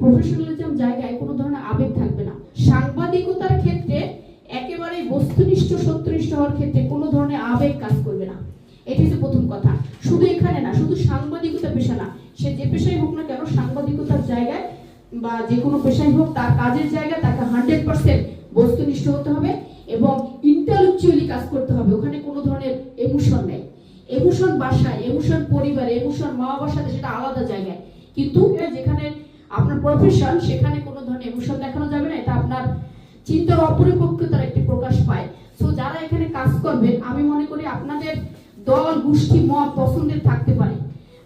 Professionalism জায়গায় কোনো ধরনের আবেগ থাকবে না। সাংবাদিকতার ক্ষেত্রে একেবারে বস্তুনিষ্ঠ, সত্যনিষ্ঠ হওয়ার ক্ষেত্রে কোনো ধরনের আবেগ কাজ করবে না। এটি হচ্ছে প্রথম কথা। শুধু এখানে না, শুধু সাংবাদিকতা পেশা না, সে যে পেশাই হোক না কেন সাংবাদিকতার জায়গায় বা যে কোনো পেশাই হোক, তার কাজের জায়গায় তাকে হান্ড্রেড পার্সেন্ট বস্তুনিষ্ঠ হতে হবে এবং ইন্টালেকচুয়ালি কাজ করতে হবে। ওখানে কোনো ধরনের এমোশন নেই। এমোশন বাসায় এমোশন পরিবারে এমোশন মা বাবার সাথে সেটা আলাদা জায়গায়। কিন্তু যেখানে প্রফেশন সেখানে কোনো ধরনের এমোশন দেখানো যাবে না, এটা আপনার চিন্তার অপরিপক্কতার একটি প্রকাশ পায়। সো যারা এখানে কাজ করবেন, আমি মনে করি আপনাদের দল, গোষ্ঠী, মত পছন্দের থাকতে পারে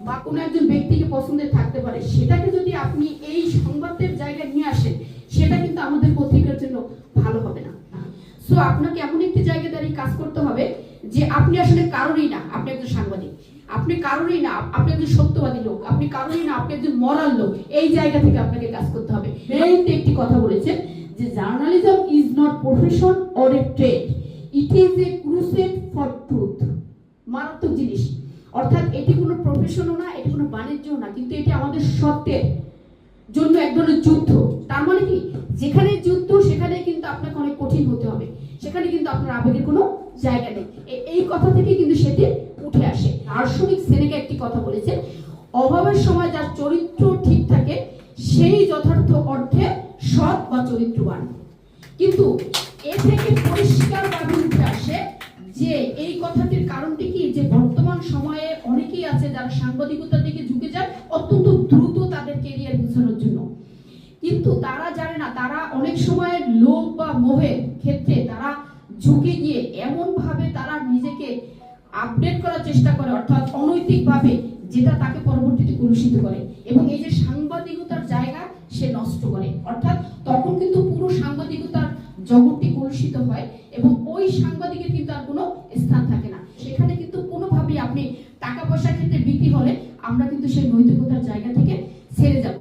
বা কোনো একজন ব্যক্তিকে পছন্দের থাকতে পারে। সেটাকে যদি আপনি এই সংবাদের জায়গায় নিয়ে আসেন, সেটা কিন্তু আমাদের পত্রিকার জন্য ভালো হবে না। সো আপনাকে এমন একটি জায়গায় দাঁড়িয়ে কাজ করতে হবে যে আপনি আসলে কারোরই না, আপনি একজন সাংবাদিক। আপনি কারোরই না, আপনি একজন সত্যবাদী লোক, আপনি কারোরই না, আপনি একজন মরাল লোক। এই জায়গা থেকে আপনাকে কাজ করতে হবে। মেইনলি একটি কথা বলেছেন যে journalism is not profession or a trade it is a crusade for truth মারাত্মক জিনিস। অর্থাৎ এটি কোনো প্রফেশনও না, এটি কোনো বাণিজ্য না, কিন্তু এটি আমাদের সত্যের জন্য এক ধরনের যুদ্ধ। তার মানে কি? যেখানে যুদ্ধ, সেখানে কিন্তু আপনাকে অনেক কঠিন হতে হবে। সেখানে কিন্তু আপনার আবেগের কোনো জায়গা নেই। এই কথা থেকে কিন্তু সেটি দার্শনিক সেনেকা একটি কথা বলেছেন, অভাবের সময় যার চরিত্র ঠিক থাকে, সেই যথার্থ অর্থে সৎ বা চরিত্রবান। কিন্তু এ থেকে পরিষ্কারভাবে উঠে আসে যে এই কথাটির কারণটি কি? যে বর্তমান সময়ে অনেকেই আছে যারা সাংবাদিকতার দিকে ঝুঁকে যায়, অত্যন্ত দ্রুত তাদের কেরিয়ার গুছানোর জন্য। কিন্তু তারা জানে না, তারা অনেক সময় লোভ বা মোহের ক্ষেত্রে তারা ঝুঁকে গিয়ে এমন ভাবে তারা নিজেকে আপডেট করার চেষ্টা করে, অর্থাৎ অনৈতিক ভাবে যেটা তাকে পরবর্তীতে কলুষিত করে এবং এই যে সাংবাদিকতার জায়গা সে নষ্ট করে। অর্থাৎ তখন কিন্তু পুরো সাংবাদিকতার জগৎটি কলুষিত হয় এবং ওই সাংবাদিকের কিন্তু আর কোনো স্থান থাকে না। সেখানে কিন্তু কোনোভাবেই আপনি টাকা পয়সার ক্ষেত্রে বিক্রি হলে আমরা কিন্তু সেই নৈতিকতার জায়গা থেকে ছেড়ে যাব।